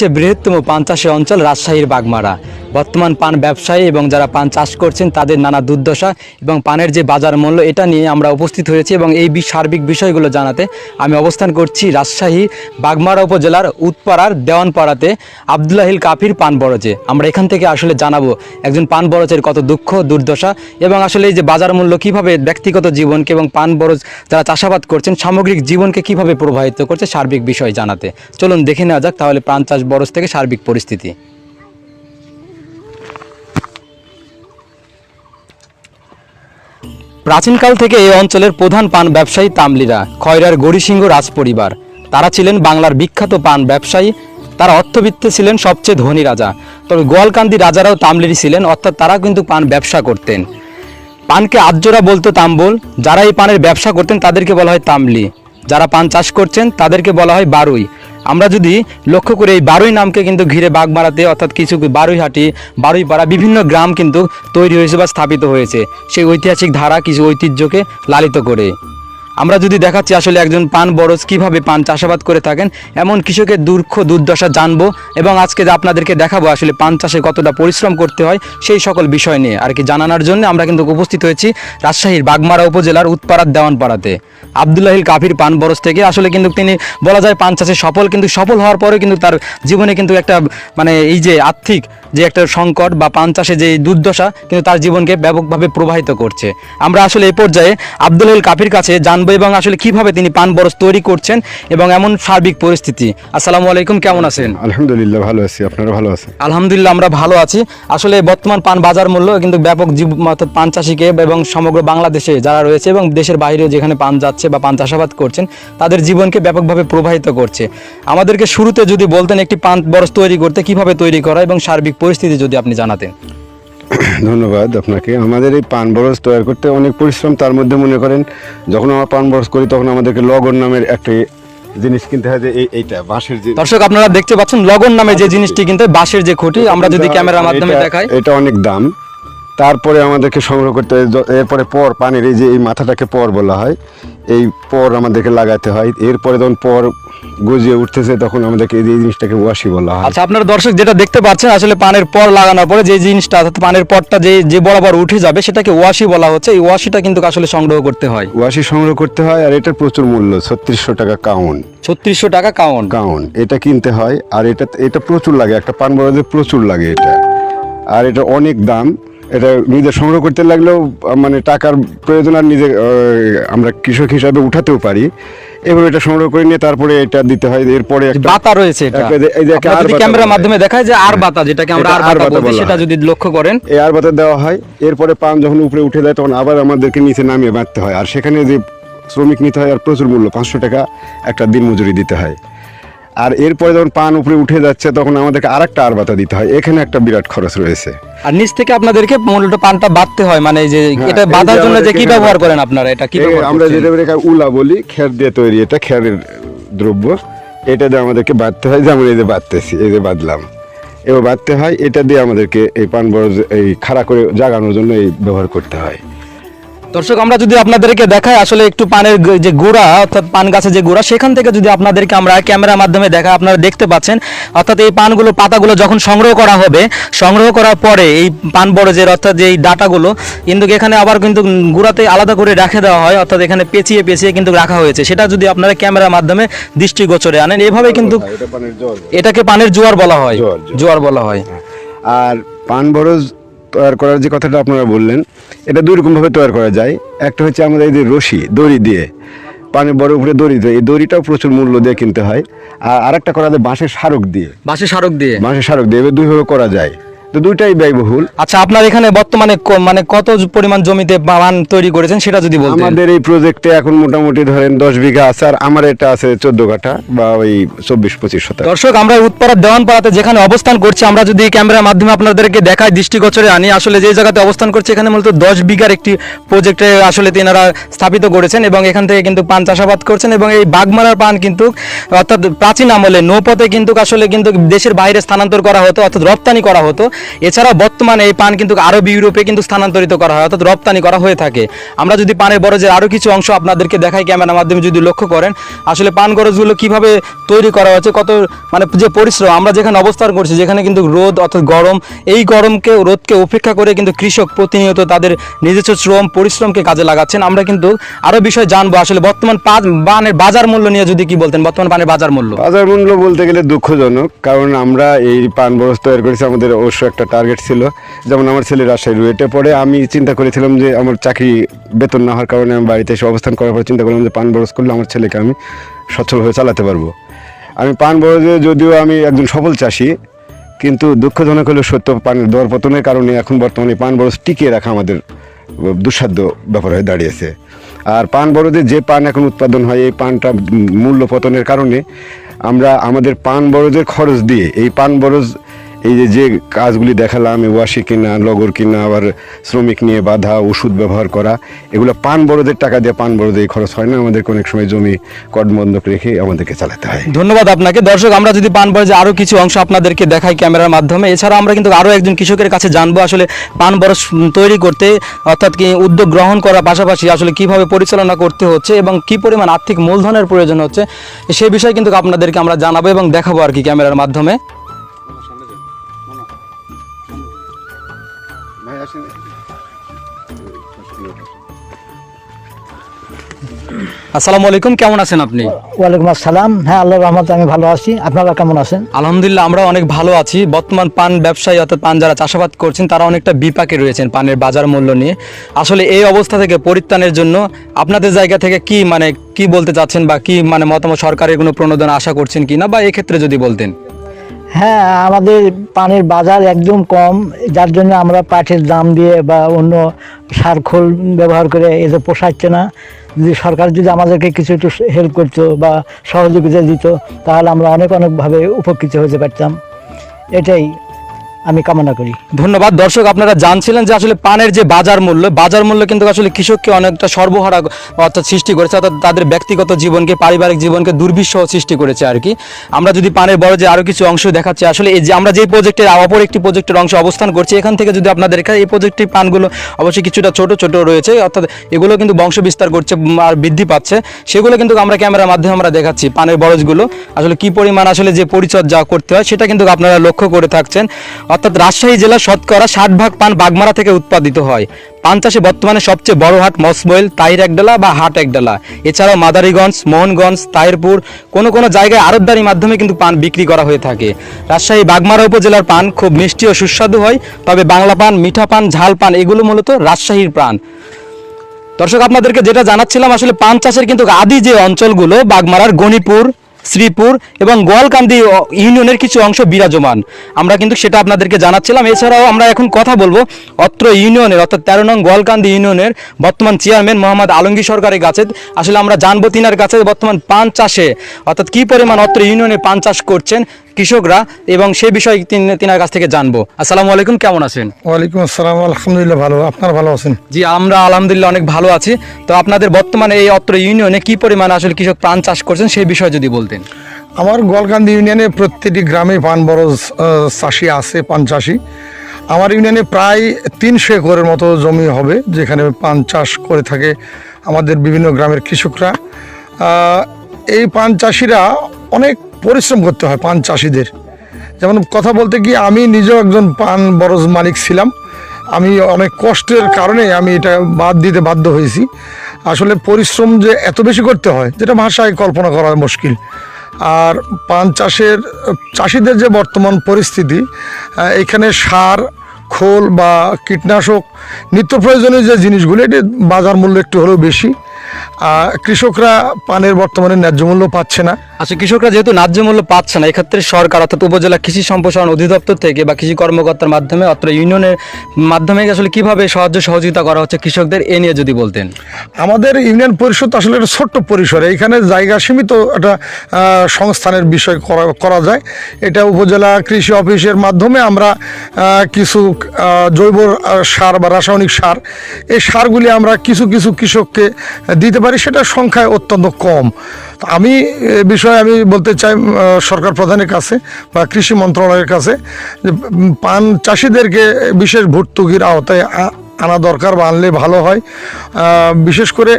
বাংলাদেশের বৃহত্তম পান চাষের অঞ্চল রাজশাহীর বাগমারা। বর্তমান পান ব্যবসায়ী এবং যারা পান চাষ করছেন, তাদের নানা দুর্দশা এবং পানের যে বাজার মূল্য, এটা নিয়ে আমরা উপস্থিত হয়েছি এবং এই সার্বিক বিষয়গুলো জানাতে আমি অবস্থান করছি রাজশাহী বাগমারা উপজেলার উৎপাড়ার দেওয়ানপাড়াতে আবদুল্লাহিল কাফির পান বরজে। আমরা এখান থেকে আসলে জানাব একজন পান বরজের কত দুঃখ, দুর্দশা এবং আসলে এই যে বাজার মূল্য কীভাবে ব্যক্তিগত জীবনকে এবং পান বরজ যারা চাষাবাদ করছেন, সামগ্রিক জীবনকে কীভাবে প্রভাবিত করছে, সার্বিক বিষয় জানাতে। চলুন দেখে নেওয়া যাক, তাহলে পান চাষ বরজ থেকে সার্বিক পরিস্থিতি। প্রাচীনকাল থেকে এই অঞ্চলের প্রধান পান ব্যবসায়ী তামলিরা, খয়রার গরিসিংহ রাজ পরিবার তারা ছিলেন বাংলার বিখ্যাত পান ব্যবসায়ী। তারা অর্থবিত্তে ছিলেন সবচেয়ে ধনী রাজা। তবে গোয়ালকান্দি রাজারাও তামলিরই ছিলেন, অর্থাৎ তারা কিন্তু পান ব্যবসা করতেন। পানকে আজ্জরা বলতো তাম্বুল। যারা এই পানের ব্যবসা করতেন, তাদেরকে বলা হয় তামলি। যারা পান চাষ করছেন, তাদেরকে বলা হয় বারুই। আমরা যদি লক্ষ্য করে এই বারুই নামকে কিন্তু ঘিরে বাঘ মারাতে অর্থাৎ কিছু বারুইহাটি, বারুইপাড়া বিভিন্ন গ্রাম কিন্তু তৈরি হয়েছে বা স্থাপিত হয়েছে। সেই ঐতিহাসিক ধারা, কিছু ঐতিহ্যকে লালিত করে। আমরা যদি দেখাচ্ছি আসলে একজন পান বরজ কীভাবে পান চাষাবাদ করে থাকেন, এমন কৃষকের দুঃখ দুর্দশা জানব এবং আজকে যে আপনাদেরকে দেখাবো আসলে পান চাষে কতটা পরিশ্রম করতে হয় সেই সকল বিষয় নিয়ে আর কি জানানোর জন্য আমরা কিন্তু উপস্থিত হয়েছি রাজশাহীর বাগমারা উপজেলার উৎপাড়ার দেওয়ানপাড়াতে। আবদুল্লাহিল কাফির পান বরজ থেকে আসলে কিন্তু তিনি বলা যায় পান চাষে সফল, কিন্তু সফল হওয়ার পরে কিন্তু তার জীবনে কিন্তু একটা মানে এই যে আর্থিক যে একটা সংকট বা পান চাষে যে দুর্দশা কিন্তু তার জীবনকে ব্যাপকভাবে প্রবাহিত করছে। আমরা আসলে এই পর্যায়ে আব্দুল হল কাফির কাছে জানব এবং আসলে কীভাবে তিনি পান বরস তৈরি করছেন এবং এমন সার্বিক পরিস্থিতি। আসসালামু আলাইকুম কেমন আছেন? আলহামদুলিল্লাহ ভালো আছি। আপনারা ভালো আছেন? আলহামদুলিল্লাহ আমরা ভালো আছি। আসলে বর্তমান পান বাজার মূল্য কিন্তু ব্যাপক জীব অর্থাৎ পান চাষিকে এবং সমগ্র বাংলাদেশে যারা রয়েছে এবং দেশের বাইরেও যেখানে পান যাচ্ছে বা পান চাষাবাদ করছেন তাদের জীবনকে ব্যাপকভাবে প্রবাহিত করছে। আমাদেরকে শুরুতে যদি বলতেন একটি পান বরস তৈরি করতে কীভাবে তৈরি করা এবং সার্বিক পরিস্থিতি যদি আপনি জানাতেন। ধন্যবাদ আপনাকে। আমাদের এই পান বরজ তৈরি করতে অনেক পরিশ্রম তার মধ্যে মনে করেন যখন আমরা পান বরজ করি তখন আমাদেরকে লগন নামের একটি জিনিস কিনতে হয় যে এই- এইটা বাঁশের যে দর্শক আপনারা দেখতে পাচ্ছেন লগন নামে যে জিনিসটি কিন্তু বাঁশের যে খুঁটি আমরা যদি ক্যামেরার মাধ্যমে দেখাই। এটা অনেক দাম। তারপরে আমাদেরকে সংগ্রহ করতে হয় এরপরে পর পানির এই যে এই মাথাটাকে পর বলা হয় এই পর আমাদেরকে লাগাতে হয়। এরপরে যখন পর গজিয়ে উঠতেছে তখন আমাদেরকে এই জিনিসটাকে ওয়াশি বলা হয়। আচ্ছা আপনারা দর্শক যেটা দেখতে পাচ্ছেন আসলে পানের পর লাগানোর পরে যে জিনিসটা অর্থাৎ পানের পরটা যে যে বরাবর উঠে যাবে সেটাকে ওয়াশি বলা হচ্ছে। এই ওয়াশিটা কিন্তু আসলে সংগ্রহ করতে হয়। ওয়াশি সংগ্রহ করতে হয় আর এটার প্রচুর মূল্য ছত্রিশশো টাকা কাউন। ছত্রিশশো টাকা কাউন। কাউন এটা কিনতে হয় আর এটা এটা প্রচুর লাগে একটা পান বড়দের প্রচুর লাগে এটা। আর এটা অনেক দাম এটা নিজে সংগ্রহ করতে লাগলেও মানে টাকার প্রয়োজন আর নিজে আমরা কৃষক হিসাবে উঠাতেও পারি। এভাবে এটা সংগ্রহ করে নিয়ে তারপরে এটা দিতে হয়। এরপরে বাতা রয়েছে এটা। যদি ক্যামেরার মাধ্যমে দেখায় যে আর বাতা যেটাকে আমরা আর বাতা বলি সেটা যদি লক্ষ্য করেন। এই আর বাতা দেওয়া হয় এরপরে পান যখন উপরে উঠে যায় তখন আবার আমাদেরকে নিচে নামিয়ে বাঁধতে হয়। আর সেখানে যে শ্রমিক নিতে হয় আর প্রচুর মূল্য পাঁচশো টাকা একটা দিন মজুরি দিতে হয়। আর এরপরে যখন পান উপরে উঠে যাচ্ছে তখন আমাদেরকে আর একটা আর বাতা দিতে হয়। এখানে একটা বিরাট খরচ রয়েছে। আর নিচ থেকে আপনাদেরকে মূলত পানটা বাঁধতে হয় মানে যে হ্যাঁ, এটা বাঁধার জন্য যে কি ব্যবহার করেন আপনারা? এটা কি আমরা যেটা বলি উলা বলি খের দিয়ে তৈরি এটা খেরের দ্রব্য। এটা দিয়ে আমাদেরকে বাঁধতে হয় যেমন এই যে বাঁধতেছি এই যে বাঁধলাম। এবার বাঁধতে হয় এটা দিয়ে আমাদেরকে এই পান বড় এই খাড়া করে জাগানোর জন্য এই ব্যবহার করতে হয়। দর্শক আমরা যদি আপনাদেরকে দেখাই আসলে একটু পানের যে গোড়া অর্থাৎ পান গাছের যে গোড়া সেখান থেকে যদি আপনাদেরকে আমরা ক্যামেরার মাধ্যমে দেখা আপনারা দেখতে পাচ্ছেন। অর্থাৎ এই পানগুলো পাতাগুলো যখন সংগ্রহ করা হবে সংগ্রহ করার পরে এই পান বরজের অর্থাৎ যে এই ডাটাগুলো কিন্তু এখানে আবার কিন্তু গোড়াতে আলাদা করে রেখে দেওয়া হয় অর্থাৎ এখানে পেঁচিয়ে পেঁচিয়ে কিন্তু রাখা হয়েছে। সেটা যদি আপনারা ক্যামেরার মাধ্যমে দৃষ্টিগোচরে আনেন এভাবে কিন্তু এটাকে পানের জোয়ার বলা হয়। জোয়ার, বলা হয়। আর পান বরজ তৈরি করার যে কথাটা আপনারা বললেন এটা দুই রকমভাবে তৈরি করা যায়। একটা হচ্ছে আমাদের এই যে রশি দড়ি দিয়ে পানি বড় উপরে দড়ি দিয়ে এই দড়িটাও প্রচুর মূল্য দিয়ে কিনতে হয়। আর আরেকটা করা যায় বাঁশের স্মারক দিয়ে। বাঁশের সারক দিয়ে? বাঁশের স্মারক দিয়ে এবার দুইভাবে করা যায়। তো দুইটাই ব্যয়বহুল। আচ্ছা আপনার এখানে বর্তমানে মানে কত পরিমাণ জমিতে পান তৈরি করেছেন সেটা যদি বলতেন। আমাদের এই প্রজেক্টে এখন মোটামুটি ধরেন দশ বিঘা আছে আর আমার এটা আছে চোদ্দ কাঠা বা ওই চব্বিশ পঁচিশ শতাংশ। দর্শক আমরা উৎপাড়ার দেওয়ানপাড়াতে যেখানে অবস্থান করছি আমরা যদি ক্যামেরার মাধ্যমে আপনাদেরকে দেখাই দৃষ্টিগোচরে আনি আসলে যে জায়গাতে অবস্থান করছে এখানে মূলত দশ বিঘার একটি প্রজেক্টে আসলে তেনারা স্থাপিত করেছেন এবং এখান থেকে কিন্তু পান চাষাবাদ করছেন এবং এই বাগমারার পান কিন্তু অর্থাৎ প্রাচীন আমলে নৌপথে কিন্তু আসলে কিন্তু দেশের বাইরে স্থানান্তর করা হতো অর্থাৎ রপ্তানি করা হতো। এছাড়াও বর্তমানে এই পান কিন্তু আরব ইউরোপে কিন্তু স্থানান্তরিত করা হয়, অর্থাৎ রপ্তানি করা হয়ে থাকে। আমরা যদি পানের বরজের আরও কিছু অংশ আপনাদেরকে দেখাই ক্যামেরার মাধ্যমে যদি লক্ষ্য করেন, আসলে পান বরজগুলো কীভাবে তৈরি করা হচ্ছে কত মানে যে পরিশ্রম আমরা যেখানে অবস্থান করছি, যেখানে কিন্তু রোদ অর্থাৎ গরম, এই গরমকে, রোদকে উপেক্ষা করে কিন্তু কৃষক প্রতিনিয়ত তাদের নিজস্ব শ্রম, পরিশ্রমকে কাজে লাগাচ্ছেন। আমরা কিন্তু আরও বিষয় জানব, আসলে বর্তমান পানের বাজার মূল্য নিয়ে যদি কি বলতেন, বর্তমান পানের বাজার মূল্য? বাজার মূল্য বলতে গেলে দুঃখজনক, কারণ আমরা এই পান বরস তৈরি করেছি আমাদের অবশ্য একটা টার্গেট ছিল। যেমন আমার ছেলে রাজশাহী রুয়েটে পড়ে, আমি চিন্তা করেছিলাম যে আমার চাকরি বেতন না হওয়ার কারণে আমি বাড়িতে এসে অবস্থান করার পর চিন্তা করলাম যে পান বরস করলে আমার ছেলেকে আমি সচ্ছলভাবে চালাতে পারব। আমি পান বরজে যদিও আমি একজন সফল চাষি, কিন্তু দুঃখজনক হলো সত্য, পানের দর পতনের কারণে এখন বর্তমানে পান বরজ টিকিয়ে রাখা আমাদের দুঃসাধ্য ব্যাপার হয়ে দাঁড়িয়েছে। আর পান বরজে যে পান এখন উৎপাদন হয়, এই পানটা মূল্য পতনের কারণে আমরা আমাদের পান বরজের খরচ দিয়ে, এই পান বরজ এই যে যে কাজগুলি দেখালাম ওয়াশি কিনা, লগর কিনা, আবার শ্রমিক নিয়ে বাধা, ওষুধ ব্যবহার করা, এগুলো পান বড়দের টাকা দিয়ে পান এই খরচ হয় না। আমাদের অনেক সময় জমি কটবন্ধক রেখে আমাদেরকে চালাতে হয়। ধন্যবাদ আপনাকে। দর্শক, আমরা যদি পান বরজে আরও কিছু অংশ আপনাদেরকে দেখাই ক্যামেরার মাধ্যমে, এছাড়া আমরা কিন্তু আরও একজন কৃষকের কাছে জানব আসলে পান বরজ তৈরি করতে, অর্থাৎ কি উদ্যোগ গ্রহণ করার পাশাপাশি আসলে কীভাবে পরিচালনা করতে হচ্ছে এবং কি পরিমাণ আর্থিক মূলধনের প্রয়োজন হচ্ছে সেই বিষয়ে কিন্তু আপনাদেরকে আমরা জানাব এবং দেখাবো আর কি ক্যামেরার মাধ্যমে। আসসালামু আলাইকুম কেমন আছেন আপনি? ওয়ালাইকুম আসসালাম। হ্যাঁ আল্লাহর রহমতে আমি ভালো আছি। আপনারা কেমন আছেন? আলহামদুলিল্লাহ আমরা অনেক ভালো আছি। বর্তমান পান ব্যবসায়ী অর্থাৎ পান যারা চাষাবাদ করছেন তারা অনেকটা বিপাকে রয়েছেন পানের বাজার মূল্য নিয়ে। আসলে এই অবস্থা থেকে পরিত্রাণের জন্য আপনাদের জায়গা থেকে কি মানে কি বলতে চাচ্ছেন বা কি মানে মতামত সরকারের কোনো প্রণোদন আশা করছেন কি না বা এক্ষেত্রে যদি বলতেন? হ্যাঁ আমাদের পানির বাজার একদম কম যার জন্য আমরা পাটের দাম দিয়ে বা অন্য সার খোল ব্যবহার করে এতে পোষাচ্ছে না। যদি সরকার যদি আমাদেরকে কিছু একটু হেল্প করতো বা সহযোগিতা দিত, তাহলে আমরা অনেক অনেকভাবে উপকৃত হতে পারতাম। এটাই। আমি কামনা করি। ধন্যবাদ। দর্শক, আপনারা জানছিলেন যে আসলে পানের যে বাজার মূল্য বাজার মূল্য কিন্তু আসলে কৃষককে অনেকটা সর্বহারা অর্থাৎ সৃষ্টি করেছে, অর্থাৎ তাদের ব্যক্তিগত জীবনকে, পারিবারিক জীবনকে দুর্বিষহ সৃষ্টি করেছে আর কি। আমরা যদি পানের বড় যে আরও কিছু অংশ দেখাচ্ছি, আসলে এই যে আমরা যে প্রজেক্টের অপর একটি প্রজেক্টের অংশ অবস্থান করছি, এখান থেকে যদি আপনাদের এখানে এই প্রজেক্টের পানগুলো অবশ্যই কিছুটা ছোট ছোট রয়েছে, অর্থাৎ এগুলো কিন্তু বংশ বিস্তার করছে আর বৃদ্ধি পাচ্ছে, সেগুলো কিন্তু আমরা ক্যামেরার মাধ্যমে আমরা দেখাচ্ছি পানের বরজগুলো। আসলে কি পরিমাণ আসলে যে পরিচর্যা করতে হয়, সেটা কিন্তু আপনারা লক্ষ্য করে থাকছেন। অর্থাৎ রাজশাহী জেলার শতকরা ষাট ভাগ পান বাগমারা থেকে উৎপাদিত হয়। পান চাষে বর্তমানে সবচেয়ে বড় হাট মসবইল তাহির একডালা বা হাট একডালা। এছাড়াও মাদারীগঞ্জ, মোহনগঞ্জ তাহিরপুর কোনো কোনো জায়গায় আড়তদারির মাধ্যমে কিন্তু পান বিক্রি করা হয়ে থাকে। রাজশাহী বাগমারা উপজেলার পান খুব মিষ্টি ও সুস্বাদু হয়, তবে বাংলা পান, মিঠা পান, ঝাল পান, এগুলো মূলত রাজশাহীর প্রাণ দর্শক, আপনাদেরকে যেটা জানাচ্ছিলাম, আসলে পান চাষের কিন্তু আদি যে অঞ্চলগুলো, বাগমারার গণিপুর শ্রীপুর এবং গোয়ালকান্দি ইউনিয়নের কিছু অংশ বিরাজমান। আমরা কিন্তু সেটা আপনাদেরকে জানাচ্ছিলাম। এছাড়াও আমরা এখন কথা বলব অত্র ইউনিয়নের অর্থাৎ তেরো নং গোয়ালকান্দি ইউনিয়নের বর্তমান চেয়ারম্যান মোহাম্মদ আলমগীর সরকারের কাছে। আসলে আমরা জানব তিনার কাছে বর্তমান পান চাষে অর্থাৎ কি পরিমাণ অত্র ইউনিয়নে পান চাষ করছেন কৃষকরা এবং সেই বিষয়ে তিন- তিনার কাছ থেকে জানব। আসসালামু আলাইকুম কেমন আছেন? ওয়ালাইকুম আসসালাম আলহামদুলিল্লাহ ভালো। আপনার ভালো আছেন? জি আমরা আলহামদুলিল্লাহ অনেক ভালো আছি। তো আপনাদের বর্তমানে এই অত্র ইউনিয়নে কি পরিমাণ আসলে কৃষক পান চাষ করছেন সেই বিষয়ে যদি বলতেন। আমার গোয়ালকান্দি ইউনিয়নে প্রত্যেকটি গ্রামে পান আহ, চাষি আছে পান চাষি। আমার ইউনিয়নে প্রায় তিনশো একরের মতো জমি হবে যেখানে পান চাষ করে থাকে আমাদের বিভিন্ন গ্রামের কৃষকরা। এই পান চাষিরা অনেক পরিশ্রম করতে হয় পান চাষিদের। যেমন কথা বলতে কি আমি নিজেও একজন পান বরজ মালিক ছিলাম। আমি অনেক কষ্টের কারণে আমি এটা বাদ দিতে বাধ্য হয়েছি। আসলে পরিশ্রম যে এত বেশি করতে হয়, যেটা ভাষায় কল্পনা করা মুশকিল। আর পান চাষের, চাষিদের যে বর্তমান পরিস্থিতি এখানে সার, খোল বা কীটনাশক নিত্য প্রয়োজনীয় যে জিনিসগুলো, এটি বাজার মূল্য একটু হলেও বেশি। কৃষকরা পানের বর্তমানে ন্যায্য মূল্য পাচ্ছে না। আচ্ছা কৃষকরা যেহেতু ন্যায্য মূল্য পাচ্ছে না এক্ষেত্রে সরকার অর্থাৎ উপজেলা কৃষি সম্প্রসারণ অধিদপ্তর থেকে বা কৃষি কর্মকর্তার মাধ্যমে অত্র ইউনিয়নের মাধ্যমে আসলে কীভাবে সাহায্য সহযোগিতা করা হচ্ছে কৃষকদের এ নিয়ে যদি বলতেন। আমাদের ইউনিয়ন পরিষদ আসলে একটা ছোট্ট পরিসরে এখানে জায়গা সীমিত একটা সংস্থানের বিষয় করা করা যায়। এটা উপজেলা কৃষি অফিসের মাধ্যমে আমরা কিছু জৈব সার বা রাসায়নিক সার এই সারগুলি আমরা কিছু কিছু কৃষককে দিতে পারি। পারি সেটা সংখ্যায় অত্যন্ত কম। আমি এ বিষয়ে আমি বলতে চাই সরকার প্রধানের কাছে বা কৃষি মন্ত্রণালয়ের কাছে যে পান চাষিদেরকে বিশেষ ভর্তুকির আওতায় আনা দরকার বা আনলে ভালো হয়। বিশেষ করে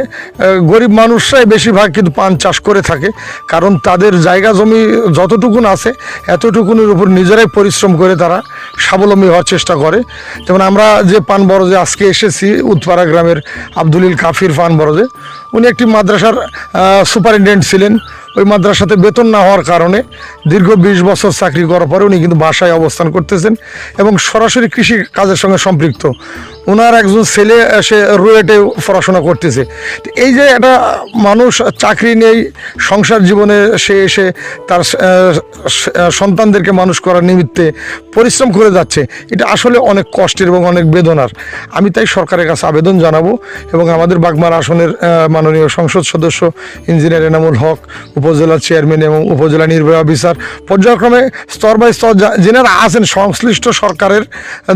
গরিব মানুষরাই বেশিরভাগ কিন্তু পান চাষ করে থাকে। কারণ তাদের জায়গা জমি যতটুকুন আছে, এতটুকুনের উপর নিজেরাই পরিশ্রম করে তারা স্বাবলম্বী হওয়ার চেষ্টা করে। যেমন আমরা যে পান বরজে আজকে এসেছি উৎপাড়া গ্রামের আব্দুলিল কাফির পান বরজে। উনি একটি মাদ্রাসার সুপারিনটেন্ডেন্ট ছিলেন। ওই মাদ্রাসাতে বেতন না হওয়ার কারণে দীর্ঘ বিশ বছর চাকরি করার পরে উনি কিন্তু বাসায় অবস্থান করতেছেন এবং সরাসরি কৃষি কাজের সঙ্গে সম্পৃক্ত। ওনার একজন ছেলে সে রুয়েটে পড়াশোনা করতেছে। এই যে একটা মানুষ চাকরি নেই, সংসার জীবনে সে এসে তার সন্তানদেরকে মানুষ করার নিমিত্তে পরিশ্রম করে যাচ্ছে, এটা আসলে অনেক কষ্টের এবং অনেক বেদনার। আমি তাই সরকারের কাছে আবেদন জানাব এবং আমাদের বাগমার আসনের মাননীয় সংসদ সদস্য, ইঞ্জিনিয়ার এনামুল হক উপজেলা চেয়ারম্যান এবং উপজেলা নির্বাহী অফিসার। পর্যায়ক্রমে স্তর বাই স্তর যেনারা আছেন সংশ্লিষ্ট সরকারের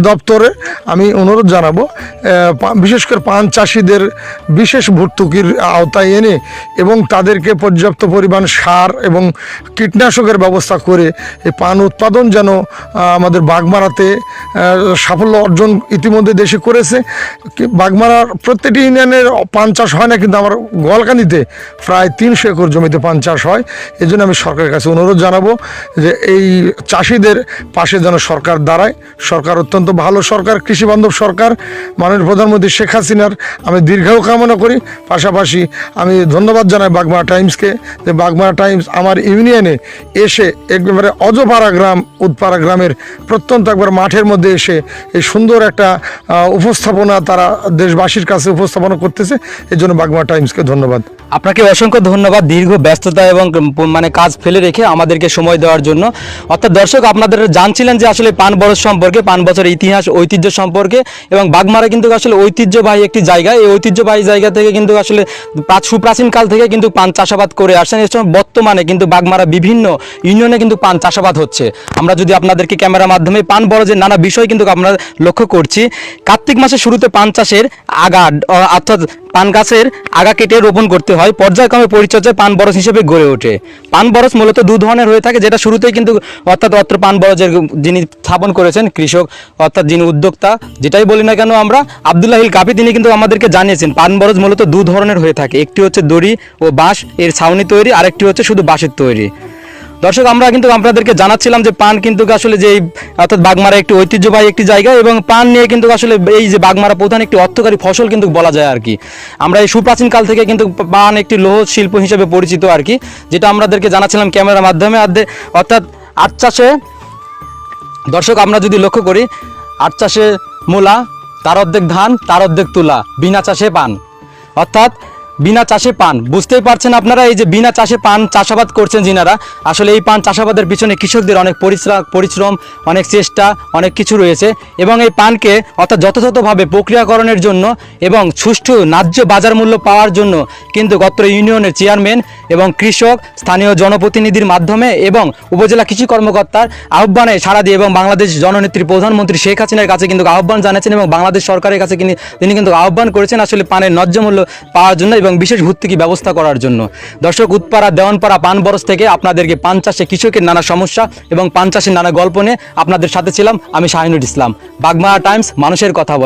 দপ্তরে, আমি অনুরোধ জানাব বিশেষ করে পান চাষিদের বিশেষ ভর্তুকির আওতায় এনে এবং তাদেরকে পর্যাপ্ত পরিমাণ সার এবং কীটনাশকের ব্যবস্থা করে এই পান উৎপাদন যেন আমাদের বাগমারাতে সাফল্য অর্জন ইতিমধ্যে দেশে করেছে। বাগমারার প্রত্যেকটি ইউনিয়নের পান চাষ হয় না, কিন্তু আমার গোয়ালকান্দিতে প্রায় তিনশো একর জমিতে পান চাষ হয়। এই জন্য আমি সরকারের কাছে অনুরোধ জানাব যে এই চাষিদের পাশে যেন সরকার দাঁড়ায়। সরকার অত্যন্ত ভালো সরকার, কৃষি বান্ধব সরকার। মাননীয় প্রধানমন্ত্রী শেখ হাসিনার আমি দীর্ঘায়ু কামনা করি। পাশাপাশি আমি ধন্যবাদ জানাই বাগমারা টাইমসকে যে বাগমারা টাইমস আমার ইউনিয়নে এসে একবারে অজপাড়া গ্রাম উৎপাড়া গ্রামের প্রত্যন্ত একবার মাঠের মধ্যে এসে এই সুন্দর একটা উপস্থাপনা তারা দেশবাসীর কাছে উপস্থাপনা করতেছে। এই জন্য বাগমারা টাইমসকে ধন্যবাদ। আপনাকে অসংখ্য ধন্যবাদ, দীর্ঘ ব্যস্ততা এবং মানে কাজ ফেলে রেখে আমাদেরকে সময় দেওয়ার জন্য। অর্থাৎ দর্শক, আপনাদের জানছিলেন যে আসলে পান বরজ সম্পর্কে, পান বছরের ইতিহাস, ঐতিহ্য সম্পর্কে, এবং বাগমারা কিন্তু আসলে ঐতিহ্যবাহী একটি জায়গা। এই ঐতিহ্যবাহী জায়গা থেকে কিন্তু আসলে প্রা- সুপ্রাচীন কাল থেকে কিন্তু পান চাষাবাদ করে আসছেন। এর সময় বর্তমানে কিন্তু বাগমারা বিভিন্ন ইউনিয়নে কিন্তু পান চাষাবাদ হচ্ছে। আমরা যদি আপনাদেরকে ক্যামেরার মাধ্যমে পান বরজের নানা বিষয় কিন্তু আমরা লক্ষ্য করছি। কার্তিক মাসের শুরুতে পান চাষের আগা অর্থাৎ পান গাছের আগা কেটে রোপণ করতে হয়। পর্যায়ক্রমে পরিচর্যায় পান বরজ হিসেবে গড়ে ওঠে। পান বরজ মূলত দু ধরনের হয়ে থাকে, যেটা শুরুতেই কিন্তু অর্থাৎ অত্র পান বরজের যিনি স্থাপন করেছেন, কৃষক অর্থাৎ যিনি উদ্যোক্তা, যেটাই বলি না কেন আমরা আবদুল্লাহিল কাপি তিনি কিন্তু আমাদেরকে জানিয়েছেন, পান বরজ মূলত দু ধরনের হয়ে থাকে। একটি হচ্ছে দড়ি ও বাঁশ, এর ছাউনি তৈরি, আরেকটি হচ্ছে শুধু বাঁশের তৈরি। দর্শক, আমরা কিন্তু আপনাদেরকে জানাচ্ছিলাম যে পান কিন্তু আসলে যে অর্থাৎ বাগমারা একটি ঐতিহ্যবাহী একটি জায়গা এবং পান নিয়ে কিন্তু আসলে এই যে বাগমারা প্রধান একটি অর্থকারী ফসল কিন্তু বলা যায় আর কি। আমরা এই সুপ্রাচীন কাল থেকে কিন্তু পান একটি লৌহ শিল্প হিসেবে পরিচিত আর কি, যেটা আমাদেরকে জানাচ্ছিলাম ক্যামেরার মাধ্যমে। অর্থাৎ আট চাষে, দর্শক, আমরা যদি লক্ষ্য করি, আট চাষে মূলা, তার অর্ধেক ধান, তার অর্ধেক তুলা, বিনা চাষে পান। অর্থাৎ বিনা চাষে পান। বুঝতেই পারছেন আপনারা, এই যে বিনা চাষে পান চাষাবাদ করছেন যিনারা, আসলে এই পান চাষাবাদের পিছনে কৃষকদের অনেক পরিশ্রম, অনেক চেষ্টা, অনেক কিছু রয়েছে এবং এই পানকে অর্থাৎ যথাযথভাবে প্রক্রিয়াকরণের জন্য এবং সুষ্ঠু ন্যায্য বাজার মূল্য পাওয়ার জন্য কিন্তু গত্র ইউনিয়নের চেয়ারম্যান এবং কৃষক, স্থানীয় জনপ্রতিনিধির মাধ্যমে এবং উপজেলা কৃষি কর্মকর্তার আহ্বানে সাড়া দিয়ে এবং বাংলাদেশ জননেত্রী প্রধানমন্ত্রী শেখ হাসিনার কাছে কিন্তু আহ্বান জানিয়েছেন এবং বাংলাদেশ সরকারের কাছে তিনি কিন্তু আহ্বান করেছেন আসলে পানের ন্যায্য মূল্য পাওয়ার জন্য এবং বিশেষ ভর্তুকি ব্যবস্থা করার জন্য। দর্শক, উৎপাড়া, দেওয়ানপাড়া পান বরস থেকে আপনাদেরকে পান চাষে কৃষকের নানা সমস্যা এবং পান চাষের নানা গল্প নিয়ে আপনাদের সাথে ছিলাম আমি শাহিনুর ইসলাম। বাগমারা টাইমস, মানুষের কথা বলে।